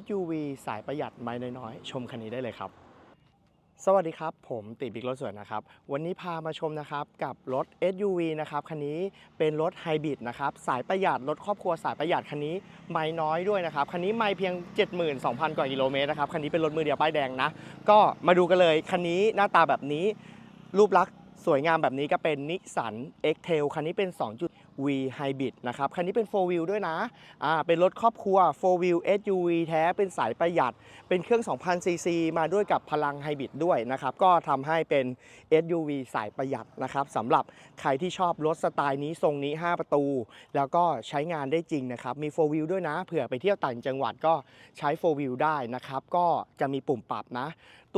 SUV สายประหยัดไม่น้อยๆ ชมคันนี้ได้เลยครับ สวัสดีครับ ผมติบิ๊กรถสวนนะครับ วันนี้พามาชมนะครับกับรถ SUV นะครับคันนี้เป็นรถไฮบริดนะครับสายประหยัดรถครอบครัวสายประหยัดคันนี้ไม่น้อยด้วยนะครับคันนี้ไม่เพียง 72,000 กว่ากิโลเมตรนะครับคันนี้เป็นรถมือเดียวป้ายแดงนะ ก็มาดูกันเลยคันนี้หน้าตาแบบนี้รูปลักษณ์สวยงามแบบนี้ก็เป็นนิสสัน X-Trail คันนี้เป็น V Hybrid นะครับ คันนี้เป็น 4 wheel ด้วยนะอ่าเป็นรถครอบครัว 4 wheel SUV แท้ เป็นสายประหยัด เป็นเครื่อง 2,000ซีซีมาด้วยกับพลังไฮบริดด้วยนะครับ ก็ทำให้เป็น SUV สายประหยัดนะครับสำหรับใครที่ชอบรถสไตล์นี้ทรงนี้ 5 ประตู แล้วก็ใช้งานได้จริงนะครับ มี 4 wheel ด้วยนะ เผื่อไปเที่ยวต่างจังหวัดก็ใช้ 4 wheel ได้นะครับ ก็จะมีปุ่มปรับนะ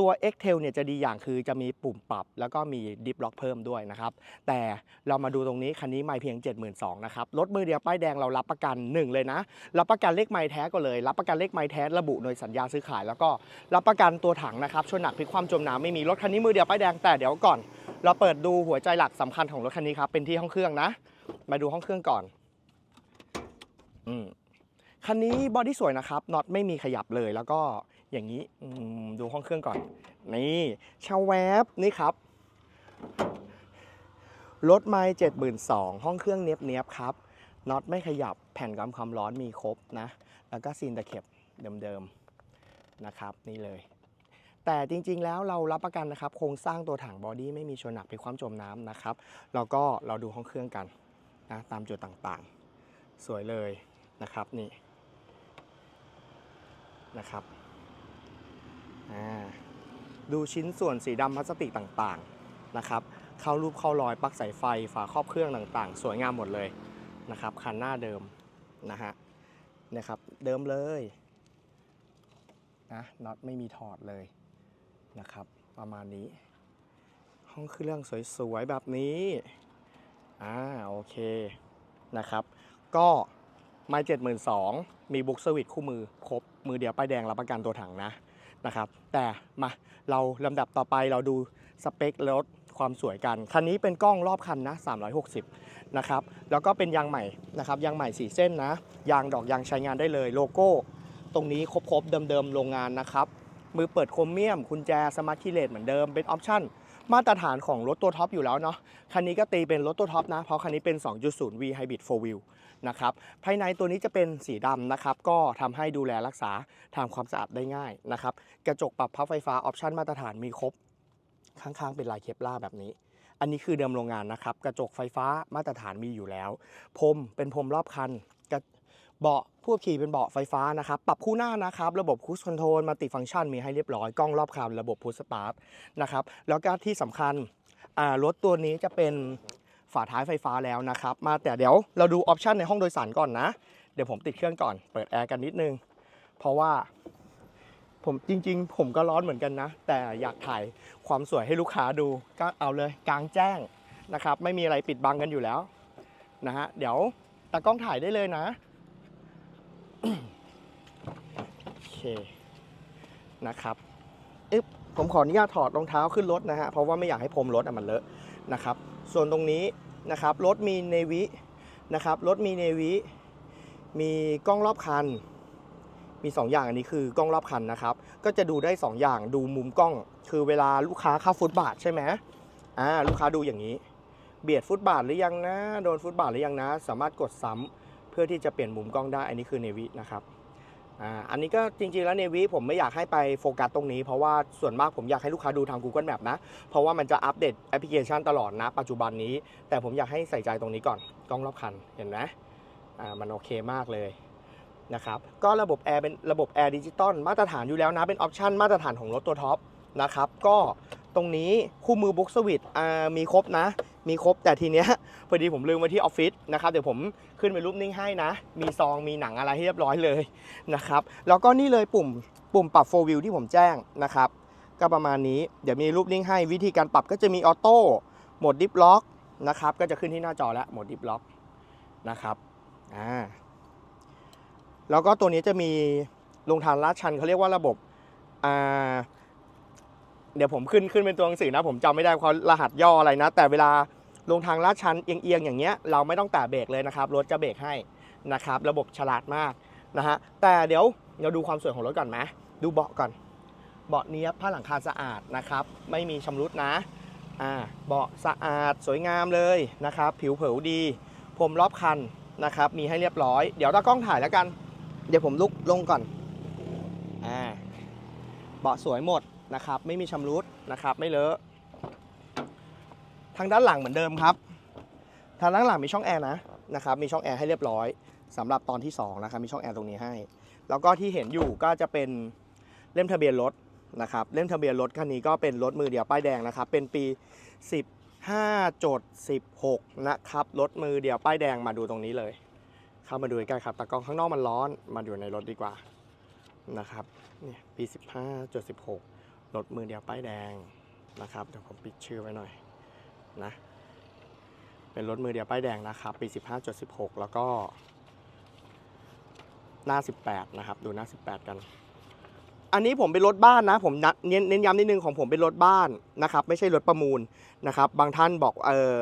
ตัว X-Tail เนี่ยจะดีอย่างคือจะมีปุ่มปรับ แล้วก็มีดิฟล็อกเพิ่มด้วยนะครับ แต่เรามาดูตรงนี้คันนี้ไม่เพียง 72,000นะครับ รถมือเดียวป้ายแดงเรารับประกัน 1 เลยนะ รับประกันเลขไม้แท้ก็เลย รับประกันเลขไม้แท้ระบุในสัญญาซื้อขาย แล้วก็รับประกันตัวถังนะครับชนหนักพลิกความจมน้ำไม่มีรถคันนี้มือเดียวป้ายแดงแต่เดี๋ยวก่อน เราเปิดดูหัวใจหลักสำคัญของรถคันนี้ครับเป็นที่ห้องเครื่องนะ มาดูห้องเครื่องก่อนอืมคันนี้บอดี้สวยนะครับน็อตไม่มีขยับเลยแล้วก็ อย่างนี้ดูห้องเครื่องก่อน นี่ชาแวบนี่ครับรถไม่เจ็ดหมื่นสองห้องเครื่องเนียบเนียบครับน็อตไม่ขยับแผ่นกันความร้อนมีครบนะ แล้วก็ซีนตะเข็บเดิมๆนะครับนี่เลย แต่จริงๆแล้วเรารับประกันนะครับ โครงสร้างตัวถังบอดี้ไม่มีชนหนักเป็นความจมน้ำนะครับ แล้วก็เราดูห้องเครื่องกันนะตามจุดต่างๆ สวยเลยนะครับนี่นะครับ ดูชิ้นส่วนสีดำพลาสติกต่างๆนะครับเข้ารูปเข้ารอยปลั๊กสายไฟฝาครอบเครื่องต่างๆ สวยงามหมดเลยนะครับคันหน้าเดิมนะฮะนะครับเดิมเลยนะน็อตไม่มีถอดเลยนะครับประมาณนี้ ห้องเครื่องสวยๆแบบนี้อ่าโอเคนะครับก็ไม่เจ็ดหมื่นสองมีบุ๊กสวิตคู่มือครบมือเดียวป้ายแดงรับประกันตัวถังนะ นะครับ แต่มาเราลำดับต่อไปเราดูสเปครถความสวยกัน คันนี้เป็นกล้องรอบคันนะ 360 นะครับ แล้วก็เป็นยางใหม่นะครับ ยางใหม่ 4 เส้นนะ ยางดอกยางใช้งานได้เลย โลโก้ ตรงนี้ครบๆเดิมๆโรงงานนะครับ มือเปิดโครเมียม กุญแจสมาร์ทคีเลสเหมือนเดิม เป็นออปชั่น มาตรฐานของรถตัวท็อปอยู่แล้วเนาะคันนี้ก็ตีเป็นรถตัวท็อปนะเพราะคันนี้เป็น 2.0V Hybrid 4 Wheel นะครับภายในตัวนี้จะเป็นสีดำนะครับก็ทำให้ดูแลรักษาทำความสะอาดได้ง่ายนะครับกระจกปรับพับไฟฟ้าออปชั่นมาตรฐานมีครบข้างๆ เป็นลายเคปล่าแบบนี้ อันนี้คือเดิมโรงงานนะครับกระจกไฟฟ้ามาตรฐานมีอยู่แล้วพรมเป็นพรมรอบคัน เบาะผู้ขี่เป็นเบาะไฟฟ้านะครับ ปรับคู่หน้านะครับ ระบบคูสคอนโทรลมัลติฟังก์ชันมีให้เรียบร้อย กล้องรอบคันระบบพุชสตาร์ทนะครับ แล้วก็ที่สำคัญรถตัวนี้จะเป็นฝาท้ายไฟฟ้าแล้วนะครับ มาแต่เดี๋ยวเราดูออปชันในห้องโดยสารก่อนนะ เดี๋ยวผมติดเครื่องก่อน เปิดแอร์กันนิดนึง เพราะว่าผมจริง ๆ ผมก็ร้อนเหมือนกันนะ แต่อยากถ่ายความสวยให้ลูกค้าดู ก็เอาเลยกลางแจ้งนะครับ ไม่มีอะไรปิดบังกันอยู่แล้วนะฮะ เดี๋ยวตากล้องถ่ายได้เลยนะ โอเคนะครับอึ๊บผมขออนุญาตถอดรองเท้าขึ้นรถนะฮะ เพราะว่าไม่อยากให้พรมรถอะมันเลอะนะครับ ส่วนตรงนี้นะครับรถมีเนวินะครับรถมีเนวิมีกล้องรอบคัน มี 2 อย่างอันนี้คือกล้องรอบคันนะครับ ก็จะดูได้ 2 อย่างดูมุมกล้อง คือเวลาลูกค้าเข้าฟุตบาทใช่ไหมอ่าลูกค้าดูอย่างนี้ เบียดฟุตบาทหรือยังนะ โดนฟุตบาทหรือยังนะ สามารถกดซ้ำ เพื่อที่จะเปลี่ยนมุมกล้องได้อันนี้คือเนวินะครับอ่าอันนี้ก็จริงๆแล้วเนวิผมไม่อยากให้ไปโฟกัสตรงนี้ เพราะว่าส่วนมากผมอยากให้ลูกค้าดูทาง Google Map นะ เพราะว่ามันจะอัปเดตแอปพลิเคชันตลอดนะ ปัจจุบันนี้ แต่ผมอยากให้ใส่ใจตรงนี้ก่อนกล้องรอบคันเห็นไหมอ่ามันโอเคมากเลยนะครับก็ระบบแอร์เป็นระบบแอร์ดิจิตอลมาตรฐานอยู่แล้วนะ เป็นออปชันมาตรฐานของรถตัวท็อปนะครับก็ตรงนี้คู่มือบุ๊กสวิตมีครบนะ มีครบแต่ทีเนี้ยพอดีผมลืมไว้ที่ออฟฟิศนะครับเดี๋ยวผมขึ้นไปรูปนิ่งให้นะ มีซองมีหนังอะไรให้เรียบร้อยเลยนะครับแล้วก็นี่เลยปุ่มปุ่มปรับโฟวิวที่ผมแจ้งนะครับก็ประมาณนี้เดี๋ยวมีรูปนิ่งให้วิธีการปรับก็จะมีออโต้โหมดดิฟล็อกนะครับก็จะขึ้นที่หน้าจอแล้วโหมดดิฟล็อกนะครับอ่าแล้วก็ตัวนี้จะมีลงทางลาดชันเขาเรียกว่าระบบอ่า เดี๋ยวผมขึ้นขึ้นเป็นตัวหนังสือนะ ผมจำไม่ได้เขารหัสย่ออะไรนะ แต่เวลาลงทางลาดชันเอียงๆอย่างเงี้ยเราไม่ต้องแตะเบรกเลยนะครับรถจะเบรกให้นะครับ ระบบฉลาดมากนะฮะแต่เดี๋ยวเราดูความสวยของรถก่อนไหมดูเบาะก่อน เบาะเนี้ยผ้าหลังคาสะอาดนะครับ ไม่มีชำรุดนะอ่าเบาะสะอาดสวยงามเลยนะครับ ผิวเผยดีพรมรอบคันนะครับ มีให้เรียบร้อย เดี๋ยวตากล้องถ่ายแล้วกัน เดี๋ยวผมลุกลงก่อนอ่าเบาะสวยหมด นะครับ ไม่มีชำรุดนะครับ ไม่เลอะ ทางด้านหลังเหมือนเดิมครับ ทางด้านหลังมีช่องแอร์นะนะครับ มีช่องแอร์ให้เรียบร้อยสำหรับตอนที่สองนะครับ มีช่องแอร์ตรงนี้ให้ แล้วก็ที่เห็นอยู่ก็จะเป็นเล่มทะเบียนรถนะครับ เล่มทะเบียนรถคันนี้ก็เป็นรถมือเดียวป้ายแดงนะครับ เป็นปี 15จด16 นะครับ รถมือเดียวป้ายแดงมาดูตรงนี้เลย เข้ามาดูใกล้ครับตากล้องข้างนอกมันร้อน มาอยู่ในรถดีกว่านะครับ เนี่ยปี 15จด16 รถมือเดียวป้ายแดงนะครับ เดี๋ยวผมปิดชื่อไว้หน่อยนะ เป็นรถมือเดียวป้ายแดงนะครับปี 15จด16 แล้วก็หน้า 18 นะครับ ดูหน้า 18 กัน อันนี้ผมเป็นรถบ้านนะ ผมเน้นเน้นย้ำนิดนึงของผมเป็นรถบ้านนะครับ ไม่ใช่รถประมูลนะครับ บางท่านบอกเออ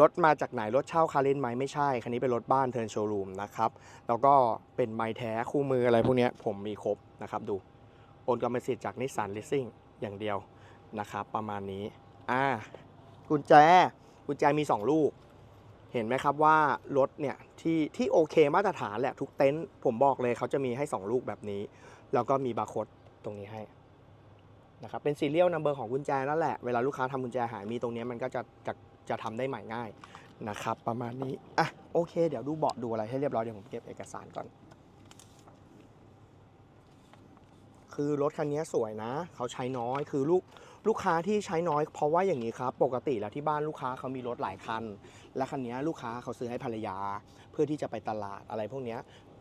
รถมาจากไหนรถเช่าคาเลนไหมไม่ใช่ คันนี้เป็นรถบ้านเทิร์นโชว์รูมนะครับ แล้วก็เป็นไม้แท้คู่มืออะไรพวกนี้ผมมีครบนะครับดู โอนกรรมสิทธิ์จากนิสสันเลสซิ่งอย่างเดียวนะครับประมาณนี้อ่ากุญแจกุญแจมี 2 ลูก เห็นไหมครับว่ารถเนี่ยที่ที่โอเคมาตรฐานแหละทุกเต็นท์ผมบอกเลยเขาจะมีให้ 2 ลูกแบบนี้ แล้วก็มีบาร์โค้ดตรงนี้ให้นะครับเป็นซีเรียลนัมเบอร์ของกุญแจนั่นแหละ เวลาลูกค้าทำกุญแจหายมีตรงนี้มันก็จะจะจะทำได้ใหม่ง่ายนะครับ ประมาณนี้ อะ โอเค เดี๋ยวดูเบาะดูอะไรให้เรียบร้อย เดี๋ยวผมเก็บเอกสารก่อน คือรถคันนี้สวยนะ เขาใช้น้อยคือลูกลูกค้าที่ใช้น้อย เพราะว่าอย่างนี้ครับ ปกติแล้วที่บ้านลูกค้าเขามีรถหลายคัน และคันนี้ลูกค้าเขาซื้อให้ภรรยา เพื่อที่จะไปตลาดอะไรพวกนี้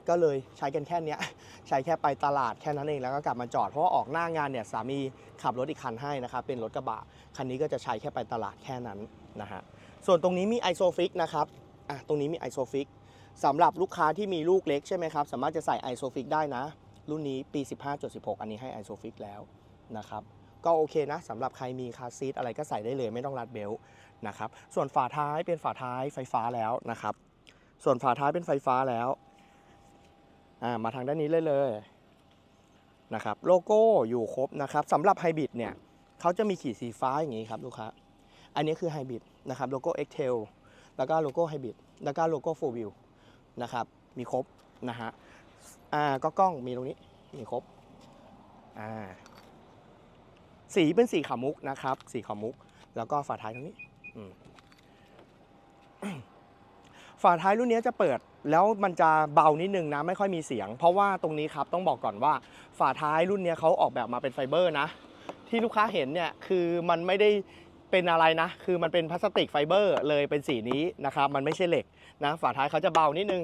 ก็เลยใช้กันแค่นี้ใช้แค่ไปตลาดแค่นั้นเองแล้วก็กลับมาจอดเพราะออกหน้างานเนี่ยสามีขับรถอีกคันให้นะครับเป็นรถกระบะคันนี้ก็จะใช้แค่ไปตลาดแค่นั้นนะฮะส่วนตรงนี้มีไอโซฟิกนะครับอะตรงนี้มีไอโซฟิกสำหรับลูกค้าที่มีลูกเล็กใช่ไหมครับสามารถจะใส่ไอโซฟิกได้นะ รุ่นนี้ปี 15.16 อันนี้ให้ไอโซฟิกแล้วนะครับก็โอเคนะสำหรับใครมีคาซีทอะไรก็ใส่ได้เลยไม่ต้องรัดเบลต์นะครับส่วนฝาท้ายเป็นฝาท้ายไฟฟ้าแล้วนะครับ ส่วนฝาท้ายเป็นไฟฟ้าแล้วอ่ามาทางด้านนี้เลยเลยนะครับโลโก้อยู่ครบนะครับสำหรับไฮบริดเนี่ยเขาจะมีขีดสีฟ้าอย่างนี้ครับลูกค้าอันนี้คือไฮบริดนะครับโลโก้ Excel แล้วก็โลโก้ไฮบริดแล้วก็โลโก้4 Wheel นะครับมีครบนะฮะ อ่าก็กล้องมีตรงนี้มีครบอ่าสีเป็นสีขามุกนะครับ สีขามุก แล้วก็ฝาท้ายตรงนี้ฝาท้ายรุ่นนี้จะเปิดแล้วมันจะเบานิดนึงนะไม่ค่อยมีเสียง เพราะว่าตรงนี้ครับต้องบอกก่อนว่า ฝาท้ายรุ่นนี้เขาออกแบบมาเป็นไฟเบอร์นะ ที่ลูกค้าเห็นเนี่ยคือมันไม่ได้เป็นอะไรนะ คือมันเป็นพลาสติกไฟเบอร์เลยเป็นสีนี้นะครับ มันไม่ใช่เหล็กนะ ฝาท้ายเขาจะเบานิดนึง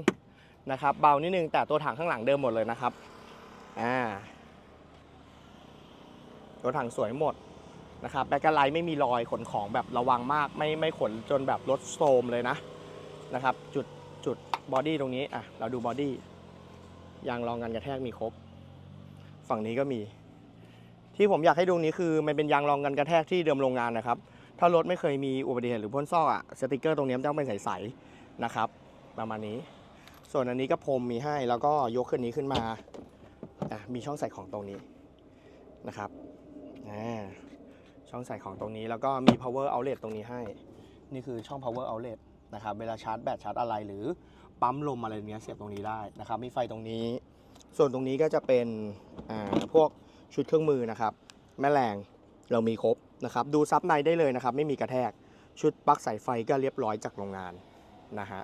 นะครับเบานิดนึงแต่ตัวถังข้างหลังเดิมหมดเลยนะครับอ่าตัวถังสวยหมดนะครับแบ็กกไลท์ไม่มีรอยขนของแบบระวังมาก ไม่ไม่ขนจนแบบรถโซมเลยนะนะครับ จุดจุดบอดี้ตรงนี้อะเราดูบอดี้ยางรองกันกระแทกมีครบ ฝั่งนี้ก็มี ที่ผมอยากให้ดูนี้คือมันเป็นยางรองกันกระแทกที่เดิมโรงงานนะครับ ถ้ารถไม่เคยมีอุบัติเหตุหรือพ่นซอกอะสติกเกอร์ตรงนี้มันต้องเป็นใสๆนะครับ ประมาณนี้ ส่วนอันนี้ก็พรมมีให้แล้วก็ยกขึ้นนี้ขึ้นมาอะมีช่องใส่ของตรงนี้นะครับอ่าช่องใส่ของตรงนี้แล้วก็มี power outlet ตรงนี้ให้ นี่คือช่อง power outlet นะครับเวลาชาร์จแบตชาร์จอะไรหรือปั๊มลมอะไรเนี้ยเสียบตรงนี้ได้นะครับมีไฟตรงนี้ ส่วนตรงนี้ก็จะเป็นอ่าพวกชุดเครื่องมือนะครับ แม่แรงเรามีครบนะครับ ดูซับในได้เลยนะครับ ไม่มีกระแทกชุดปลั๊กสายไฟก็เรียบร้อยจากโรงงานนะฮะ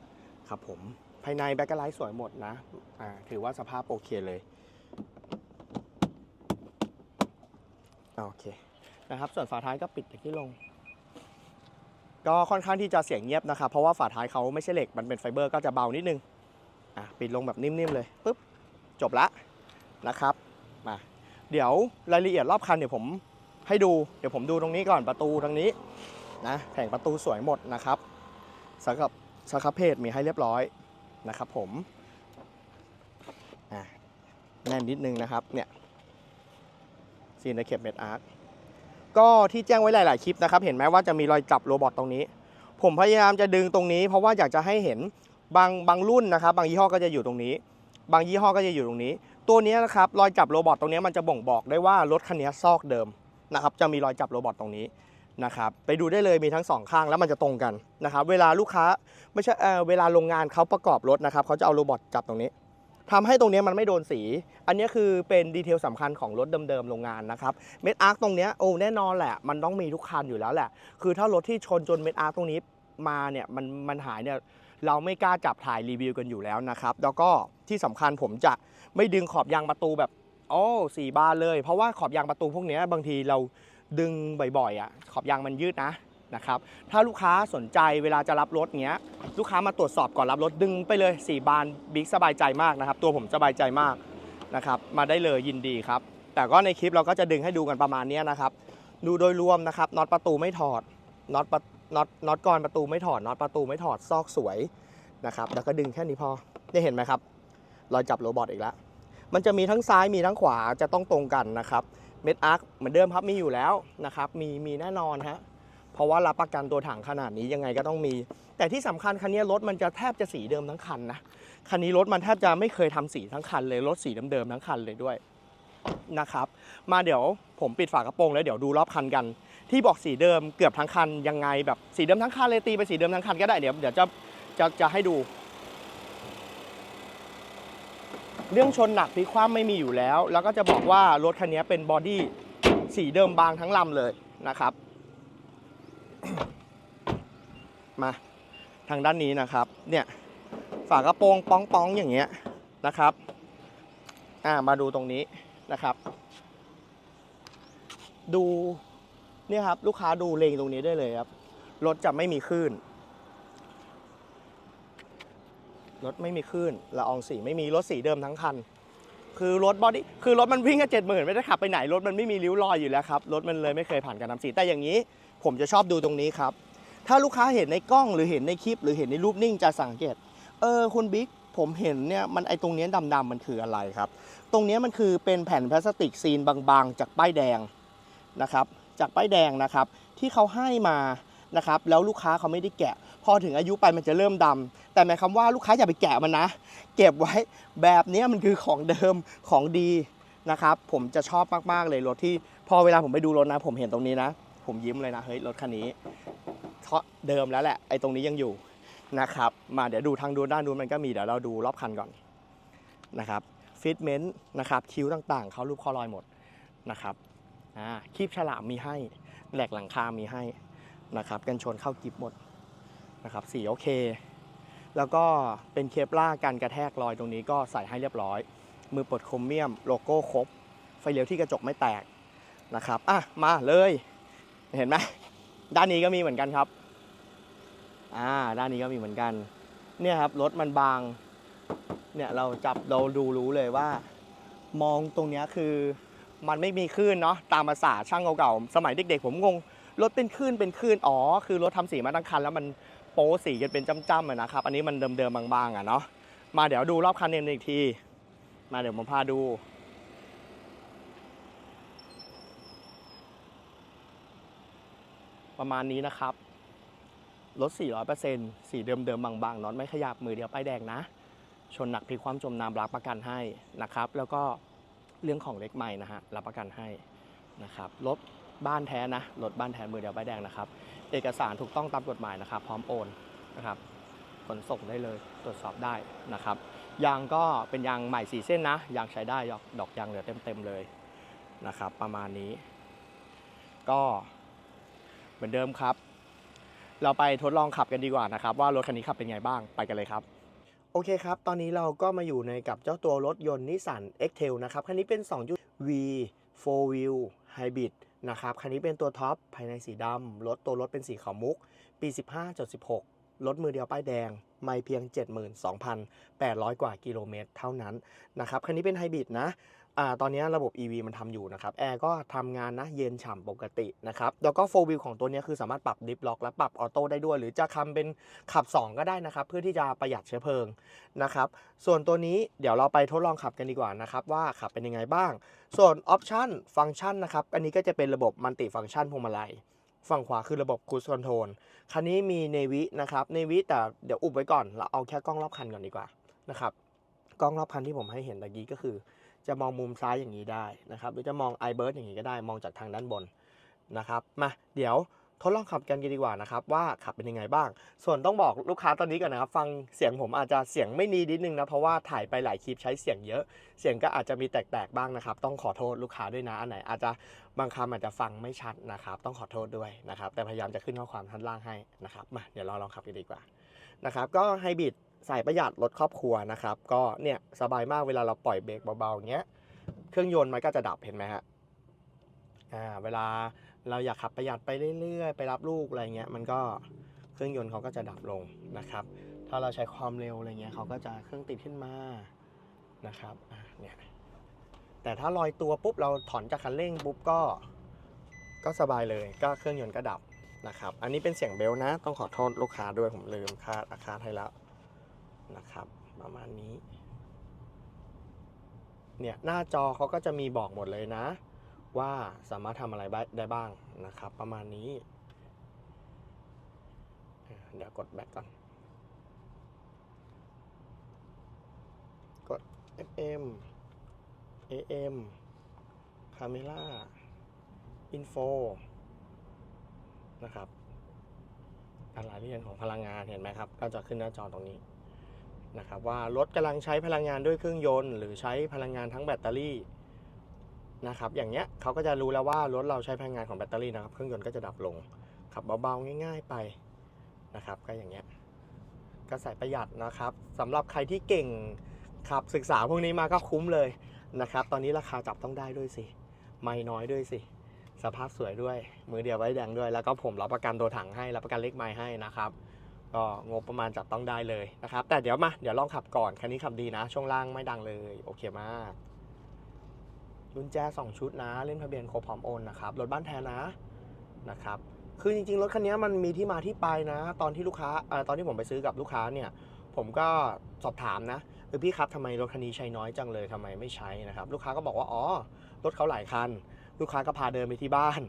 ครับผม ภายในแบ็คไลท์สวยหมดนะอ่าถือว่าสภาพโอเคเลย โอเคนะครับ ส่วนฝาท้ายก็ปิดอย่างที่ลง ก็ค่อนข้างที่จะเสียงเงียบนะครับ เพราะว่าฝาท้ายเขาไม่ใช่เหล็ก มันเป็นไฟเบอร์ก็จะเบานิดนึง อะ ปิดลงแบบนิ่มๆเลยปุ๊บ จบละนะครับ มา เดี๋ยวรายละเอียดรอบคันเดี๋ยวผมให้ดู เดี๋ยวผมดูตรงนี้ก่อนประตูตรงนี้นะ แผงประตูสวยหมดนะครับสำหรับสครับเพจมีให้เรียบร้อย นะครับผมแน่นนิดนึงนะครับเนี่ยซีนในเข็บเม็ดอาร์ตก็ที่แจ้งไว้หลาย ๆ คลิปนะครับ เห็นไหมว่าจะมีรอยจับโรบอทตรงนี้ ผมพยายามจะดึงตรงนี้ เพราะว่าอยากจะให้เห็นบางบางรุ่นนะครับ บางยี่ห้อก็จะอยู่ตรงนี้ บางยี่ห้อก็จะอยู่ตรงนี้ ตัวนี้นะครับรอยจับโรบอทตรงนี้มันจะบ่งบอกได้ว่ารถคันนี้ซอกเดิมนะครับ จะมีรอยจับโรบอทตรงนี้ นะครับไปดูได้เลยมีทั้งสองข้างแล้วมันจะตรงกันนะครับเวลาลูกค้าไม่ใช่เเวลาโรงงานเขาประกอบรถนะครับเขาจะเอาโรบอทจับตรงนี้ทำให้ตรงนี้มันไม่โดนสี อันนี้คือเป็นดีเทลสำคัญของรถเดิมๆโรงงานนะครับเม็ดอาร์ตรงนี้โอ้แน่นอนแหละ มันต้องมีทุกคันอยู่แล้วแหละ คือถ้ารถที่ชนจนเม็ดอาร์คตรงนี้มาเนี่ยมันมันหายเนี่ยเราไม่กล้าจับถ่ายรีวิวกันอยู่แล้วนะครับแล้วก็ที่สำคัญผมจะไม่ดึงขอบยางประตูแบบโอ้สี่บานเลย เพราะว่าขอบยางประตูพวกนี้บางทีเรา ดึงบ่อยๆอะขอบยางมันยืดนะนะครับถ้าลูกค้าสนใจเวลาจะรับรถเงี้ยลูกค้ามาตรวจสอบก่อนรับรถดึงไปเลย 4 บานบิ๊กสบายใจมากนะครับ ตัวผมสบายใจมากนะครับมาได้เลยยินดีครับ แต่ก็ในคลิปเราก็จะดึงให้ดูกันประมาณเนี้ยนะครับ ดูโดยรวมนะครับน็อตประตูไม่ถอดน็อตประน็อตน็อตกรประตูไม่ถอดน็อตประตูไม่ถอดซอกสวยนะครับแล้วก็ดึงแค่นี้พอได้เห็นไหมครับรอยจับโรบอทอีกแล้วมันจะมีทั้งซ้ายมีทั้งขวาจะต้องตรงกันนะครับ เม็ดอาร์คเหมือนเดิมครับมีอยู่แล้วนะครับมีมีแน่นอนฮะเพราะว่ารับประกันตัวถังขนาดนี้ยังไงก็ต้องมี แต่ที่สำคัญคันนี้รถมันจะแทบจะสีเดิมทั้งคันนะคันนี้รถมันแทบจะไม่เคยทำสีทั้งคันเลยรถสีเดิมๆทั้งคันเลยด้วยนะครับ มาเดี๋ยวผมปิดฝากระโปรงแล้วเดี๋ยวดูรอบคันกัน ที่บอกสีเดิมเกือบทั้งคันยังไงแบบสีเดิมทั้งคันเลยตีไปสีเดิมทั้งคันก็ได้เดี๋ยวเดี๋ยวจะจะจะให้ดู เรื่องชนหนักพลิกคว่ำไม่มีอยู่แล้ว แล้วก็จะบอกว่ารถคันนี้เป็นบอดี้สีเดิมบางทั้งลำเลยนะครับ มาทางด้านนี้นะครับ เนี่ยฝากระโปรงป้องๆอย่างเงี้ยนะครับ อ่ามาดูตรงนี้นะครับ ดูเนี่ยครับลูกค้าดูเลงตรงนี้ได้เลยครับรถจะไม่มีคลื่น รถไม่มีคลื่นละอองสีไม่มีรถสีเดิมทั้งคัน คือรถบอดี้คือรถมันวิ่งแค่เจ็ดหมื่นไม่ได้ขับไปไหนรถมันไม่มีริ้วรอยอยู่แล้วครับรถมันเลยไม่เคยผ่านการทำสีแต่อย่างนี้ผมจะชอบดูตรงนี้ครับถ้าลูกค้าเห็นในกล้องหรือเห็นในคลิป หรือเห็นในรูปนิ่งจะสังเกตเออคุณบิ๊กผมเห็นเนี่ยมันไอตรงนี้ดำๆมันคืออะไรครับ ตรงนี้มันคือเป็นแผ่นพลาสติกซีนบางๆ จากป้ายแดงนะครับ จากป้ายแดงนะครับ ที่เขาให้มานะครับ แล้วลูกค้าเขาไม่ได้แกะ พอถึงอายุไปมันจะเริ่มดำแต่หมายความว่าลูกค้าอย่าไปแกะมันนะ เก็บไว้แบบนี้มันคือของเดิมของดีนะครับผมจะชอบมากๆเลยรถที่พอเวลาผมไปดูรถนะ ผมเห็นตรงนี้นะ ผมยิ้มเลยนะเฮ้ยรถคันนี้เพราะเดิมแล้วแหละไอ้ตรงนี้ยังอยู่นะครับมาเดี๋ยวดูทางดูด้านดูมันก็มีเดี๋ยวเราดูรอบคันก่อนนะครับฟิตเมนต์นะครับคิ้วต่างๆเขารูปข้อรอยหมดนะครับอ่าคีบฉลามมีให้แหลกหลังคามีให้นะครับกันชนเข้ากิบหมด นะครับสีโอเค แล้วก็เป็นเคปล่าการกระแทกรอยตรงนี้ก็ใส่ให้เรียบร้อย มือปลดโครเมียมโลโก้ครบ ไฟเลี้ยวที่กระจกไม่แตกนะครับอะมาเลยเห็นไหมด้านนี้ก็มีเหมือนกันครับอ่าด้านนี้ก็มีเหมือนกัน เนี่ยครับรถมันบางเนี่ยเราจับเราดูรู้เลยว่า มองตรงนี้คือมันไม่มีคลื่นเนาะตามภาษาช่างเก่าๆสมัยเด็กๆ ผมงงรถเป็นคลื่นเป็นคลื่นอ๋อคือรถทำสีมาทั้งคันแล้วมัน โป๊สีกันเป็นจ้ำๆนะครับ อันนี้มันเดิมๆบางๆอะเนาะ มาเดี๋ยวดูรอบคันเองอีกที มาเดี๋ยวผมพาดู ประมาณนี้นะครับรถ 400%สีเดิมๆบางๆน็อตไม่ขยับมือเดียวป้ายแดงนะ ชนหนักพลิกความจมน้ำรับประกันให้นะครับ แล้วก็เรื่องของเล็กใหม่นะฮะรับประกันให้นะครับรถ บ้านแท้นะรถบ้านแท้มือเดียวป้ายแดงนะครับ เอกสารถูกต้องตามกฎหมายนะครับ พร้อมโอนนะครับขนส่งได้เลยตรวจสอบได้นะครับยางก็เป็นยางใหม่สีเส้นนะยางใช้ได้ดอกดอกยางเหลือเต็มๆเลยนะครับ ประมาณนี้ ก็เหมือนเดิมครับ เราไปทดลองขับกันดีกว่านะครับ ว่ารถคันนี้ขับเป็นไงบ้างไปกันเลยครับโอเคครับ ตอนนี้เราก็มาอยู่ในกับเจ้าตัวรถยนต์นิสสัน X-Trail นะครับ คันนี้เป็น 2 V 4 Wheel Hybrid นะครับคันนี้เป็นตัวท็อปภายในสีดำรถตัวรถเป็นสีขาวมุก ปี 15.16 รถมือเดียวป้ายแดง ไม่เพียง 72,800 กว่ากิโลเมตรเท่านั้นนะครับคันนี้เป็นไฮบริดนะ อ่าตอนนี้ระบบ EV มันทำอยู่นะครับแอร์ก็ทำงานนะเย็นฉ่ำปกตินะครับแล้วก็4 Wheel ของตัวนี้คือสามารถปรับดิฟล็อกและปรับออโต้ได้ด้วย หรือจะทำเป็นขับ 2 ก็ได้นะครับเพื่อที่จะประหยัดเชื้อเพลิงนะครับส่วนตัวนี้เดี๋ยวเราไปทดลองขับกันดีกว่านะครับว่าขับเป็นยังไงบ้าง ส่วนออปชันฟังก์ชันนะครับอันนี้ก็จะเป็นระบบมัลติฟังก์ชันพวงมาลัยฝั่งขวาคือระบบค u ู e คอนโทรลคันนี้มีเนวินะครับเนวิแต่เดี๋ยวอุบไว้ก่อนเราเอาแค่กล้องรอบคันก่อนดีกว่านะครับกล้องรอบคันที่ผมให้เห็นตะกี้ก็คือ จะมองมุมซ้ายอย่างนี้ได้นะครับ หรือจะมอง i b i r d อย่างนี้ก็ได้ มองจากทางด้านบนนะครับ มาเดี๋ยวทดลองขับกันกันดีกว่านะครับ ว่าขับเป็นยังไงบ้าง ส่วนต้องบอกลูกค้าตอนนี้ก่อนนะครับ ฟังเสียงผมอาจจะเสียงไม่ดีนิดนึงนะเพราะว่าถ่ายไปหลายคลิปใช้เสียงเยอะ เสียงก็อาจจะมีแตกๆบ้างนะครับ ต้องขอโทษลูกค้าด้วยนะอันไหนอาจจะบางคำอาจจะฟังไม่ชัดนะครับ ต้องขอโทษด้วยนะครับ แต่พยายามจะขึ้นข้อความท่านล่างให้นะครับมาเดี๋ยวเราลองขับกันดีกว่านะครับ ก็ไฮบริด ใส่ประหยัดลดครอบครัวนะครับ ก็เนี่ยสบายมากเวลาเราปล่อยเบรกเบาๆอย่างเงี้ยเครื่องยนต์มันก็จะดับเห็นไหมฮะอ่าเวลาเราอยากขับประหยัดไปเรื่อยๆ ไปรับลูกอะไรเงี้ยมันก็เครื่องยนต์เขาก็จะดับลงนะครับ ถ้าเราใช้ความเร็วอะไรเงี้ยเขาก็จะเครื่องติดขึ้นมานะครับอ่าเนี่ยแต่ถ้าลอยตัวปุ๊บเราถอนจากคันเร่งปุ๊บก็ก็สบายเลยก็เครื่องยนต์ก็ดับนะครับ อันนี้เป็นเสียงเบลนะ ต้องขอโทษลูกค้าด้วยผมลืมคาดอาคาดให้แล้ว นะครับ ประมาณนี้ เนี่ยหน้าจอเขาก็จะมีบอกหมดเลยนะ ว่าสามารถทำอะไรได้บ้างนะครับ ประมาณนี้ เดี๋ยวกดแบ็กก่อน กด FM AM Camera Info นะครับรายละเอียดของพลังงานเห็นไหมครับ ก็จะขึ้นหน้าจอตรงนี้ นะครับว่ารถกำลังใช้พลังงานด้วยเครื่องยนต์ หรือใช้พลังงานทั้งแบตเตอรี่นะครับอย่างเงี้ยเขาก็จะรู้แล้วว่ารถเราใช้พลังงานของแบตเตอรี่นะครับเครื่องยนต์ก็จะดับลงขับเบาๆง่าย ๆไปนะครับก็อย่างเงี้ยก็ใส่ประหยัดนะครับสำหรับใครที่เก่งขับศึกษาพวกนี้มาก็คุ้มเลยนะครับ ตอนนี้ราคาจับต้องได้ด้วยสิไม่น้อยด้วยสิ สภาพสวยด้วย มือเดียวไว้แดงด้วย แล้วก็ผมรับประกันตัวถังให้ รับประกันเลขไม้ให้นะครับ ก็งบประมาณจับต้องได้เลยนะครับ แต่เดี๋ยวมา เดี๋ยวลองขับก่อน คันนี้ขับดีนะ ช่วงล่างไม่ดังเลย โอเคมากกุญแจ 2 ชุดนะ เล่นทะเบียนครบพร้อมโอนนะครับ รถบ้านแท้นะนะครับ คือจริงๆ รถคันนี้มันมีที่มาที่ไปนะ ตอนที่ลูกค้าอตอนที่ผมไปซื้อกับลูกค้าเนี่ย ผมก็สอบถามนะเออพี่ครับทำไมรถคันนี้ใช้น้อยจังเลยทำไมไม่ใช้นะครับ ลูกค้าก็บอกว่า อ๋อ รถเขาหลายคัน ลูกค้าก็พาเดินไปที่บ้าน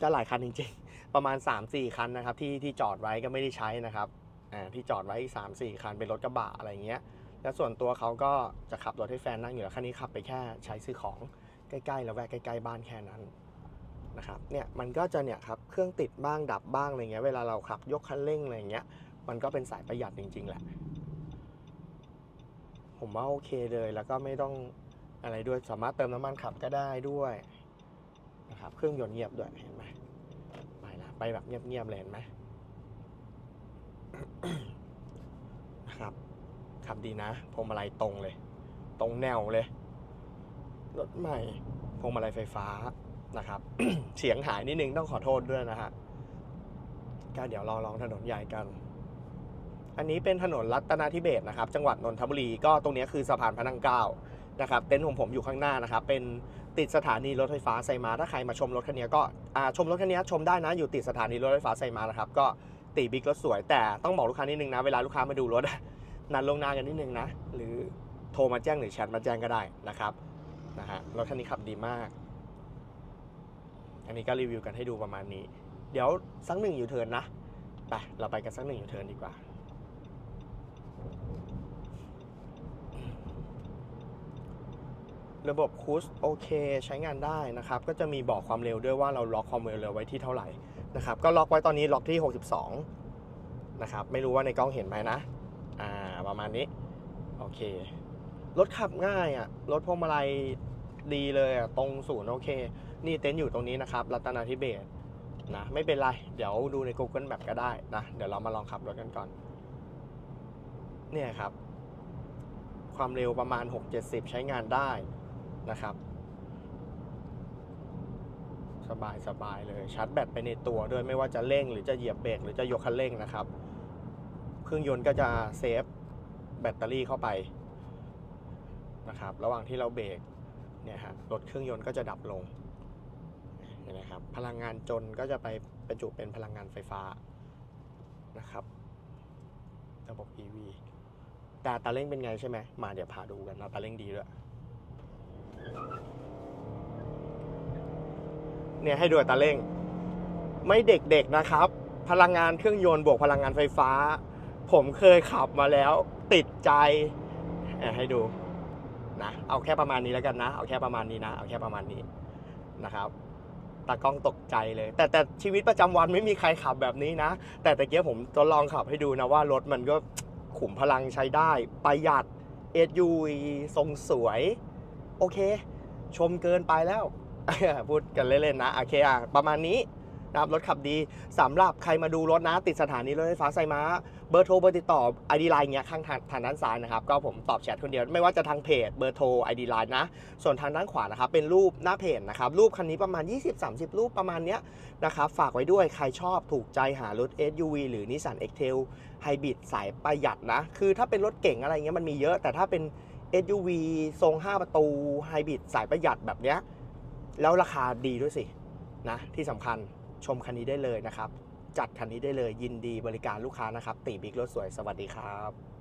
จะหลายคันจริงๆ ประมาณ 3-4 คันนะครับที่ที่จอดไว้ก็ไม่ได้ใช้นะครับอ่าที่จอดไว้อีกสามสี่คันเป็นรถกระบะอะไรเงี้ยแล้วส่วนตัวเขาก็จะขับรถให้แฟนนั่งอยู่แล้วคันนี้ขับไปแค่ใช้ซื้อของใกล้ๆแล้วแวะใกล้ๆบ้านแค่นั้นนะครับเนี่ยมันก็จะเนี่ยครับเครื่องติดบ้างดับบ้างอะไรเงี้ยเวลาเราขับยกคันเร่งอะไรเงี้ยมันก็เป็นสายประหยัดจริง ๆ แหละ ผมว่าโอเคเลยแล้วก็ไม่ต้องอะไรด้วยสามารถเติมน้ำมันขับก็ได้ด้วยนะครับเครื่องยนต์เงียบด้วยเห็นไหม ไปแบบเงียบๆเลยเห็นไหมนะครับขับดีนะพวงมาลัยตรงเลย ตรงแนวเลย รถใหม่พวงมาลัยไฟฟ้านะครับ เสียงหายนิดนึงต้องขอโทษด้วยนะฮะก็เดี๋ยวลองลองถนนใหญ่กัน อันนี้เป็นถนนรัตนาธิเบศนะครับ จังหวัดนนทบุรีก็ตรงนี้คือสะพานพระนั่งเก้านะครับ เต็นท์ของผมอยู่ข้างหน้านะครับ เป็น ติดสถานีรถไฟฟ้าไซมา ถ้าใครมาชมรถคันนี้ก็ชมรถคันนี้ชมได้นะอยู่ติดสถานีรถไฟฟ้าไซมานะครับก็ตีบิ๊กรถสวย แต่ต้องบอกลูกค้านิดนึงนะ เวลาลูกค้ามาดูรถนัดลงหน้ากันนิดนึงนะ หรือโทรมาแจ้งหรือแชทมาแจ้งก็ได้นะครับนะฮะรถคันนี้ขับดีมาก อันนี้ก็รีวิวกันให้ดูประมาณนี้ เดี๋ยวสักหนึ่งอยู่เทินนะไปเราไปกันสักหนึ่งอยู่เทินดีกว่า ระบบคูสโอเคใช้งานได้นะครับ ก็จะมีบอกความเร็วด้วยว่าเราล็อกความเร็วไว้ที่เท่าไหร่นะครับ ก็ล็อกไว้ตอนนี้ล็อกที่ 62 นะครับ ไม่รู้ว่าในกล้องเห็นไหมนะ อ่า ประมาณนี้ โอเค รถขับง่ายอะ่ะ รถพวงมาลัยดีเลยอะ่ะ ตรงศูนย์โอเค นี่เต็นท์อยู่ตรงนี้นะครับ รัตนาธิเบศนะ ไม่เป็นไร เดี๋ยวดูใน Google Map ก็ได้นะ เดี๋ยวเรามาลองขับรถกันก่อน เนี่ยครับ ความเร็วประมาณ 6-70 ใช้งานได้ นะครับ สบายสบายเลยชาร์จแบตไปในตัวด้วยไม่ว่าจะเร่งหรือจะเหยียบเบรกหรือจะยกคันเร่งนะครับ เครื่องยนต์ก็จะเซฟแบตเตอรี่เข้าไปนะครับ ระหว่างที่เราเบรกเนี่ยฮะรถเครื่องยนต์ก็จะดับลงเห็นไหมครับ พลังงานจนก็จะไปประจุเป็นพลังงานไฟฟ้านะครับระบบ EV แต่ตาเร่งเป็นไงใช่ไหม มาเดี๋ยวพาดูกันอัตาเร่งดีด้วย เนี่ยให้ดูอัตราเร่ง ไม่เด็กๆนะครับ พลังงานเครื่องยนต์บวกพลังงานไฟฟ้า ผมเคยขับมาแล้ว ติดใจให้ดูนะเอาแค่ประมาณนี้แล้วกันนะ เอาแค่ประมาณนี้นะ เอาแค่ประมาณนี้นะครับตากล้องตกใจเลย แต่แต่ชีวิตประจำวันไม่มีใครขับแบบนี้นะ แต่ตะเกียผมทดลองขับให้ดูนะว่ารถมันก็ขุมพลังใช้ได้ ประหยัด SUV ทรงสวย โอเค ชมเกินไปแล้ว พูดกันเล่นๆนะโอเคอะประมาณนี้นะครับรถขับดีสำหรับใครมาดูรถนะ ติดสถานีรถไฟฟ้าไซม้า เบอร์โทรเบอร์ติดต่อไอดีไลน์เงี้ยข้างทางทางด้านซ้ายนะครับ ก็ผมตอบแชทคนเดียว ไม่ว่าจะทางเพจเบอร์โทรไอดีไลน์นะ ส่วนทางด้านขวานะครับ เป็นรูปหน้าเพจนะครับ รูปคันนี้ประมาณ 20-30 รูปประมาณเนี้ยนะครับ ฝากไว้ด้วยใครชอบถูกใจหารถ SUV หรือ Nissan X-Trail Hybrid สายประหยัดนะ คือถ้าเป็นรถเก่งอะไรเงี้ยมันมีเยอะแต่ถ้าเป็น SUV ทรง 5 ประตูไฮบริดสายประหยัดแบบเนี้ย แล้วราคาดีด้วยสินะที่สำคัญชมคันนี้ได้เลยนะครับ จัดคันนี้ได้เลยยินดีบริการลูกค้านะครับ ตีบิ๊กรถสวยสวัสดีครับ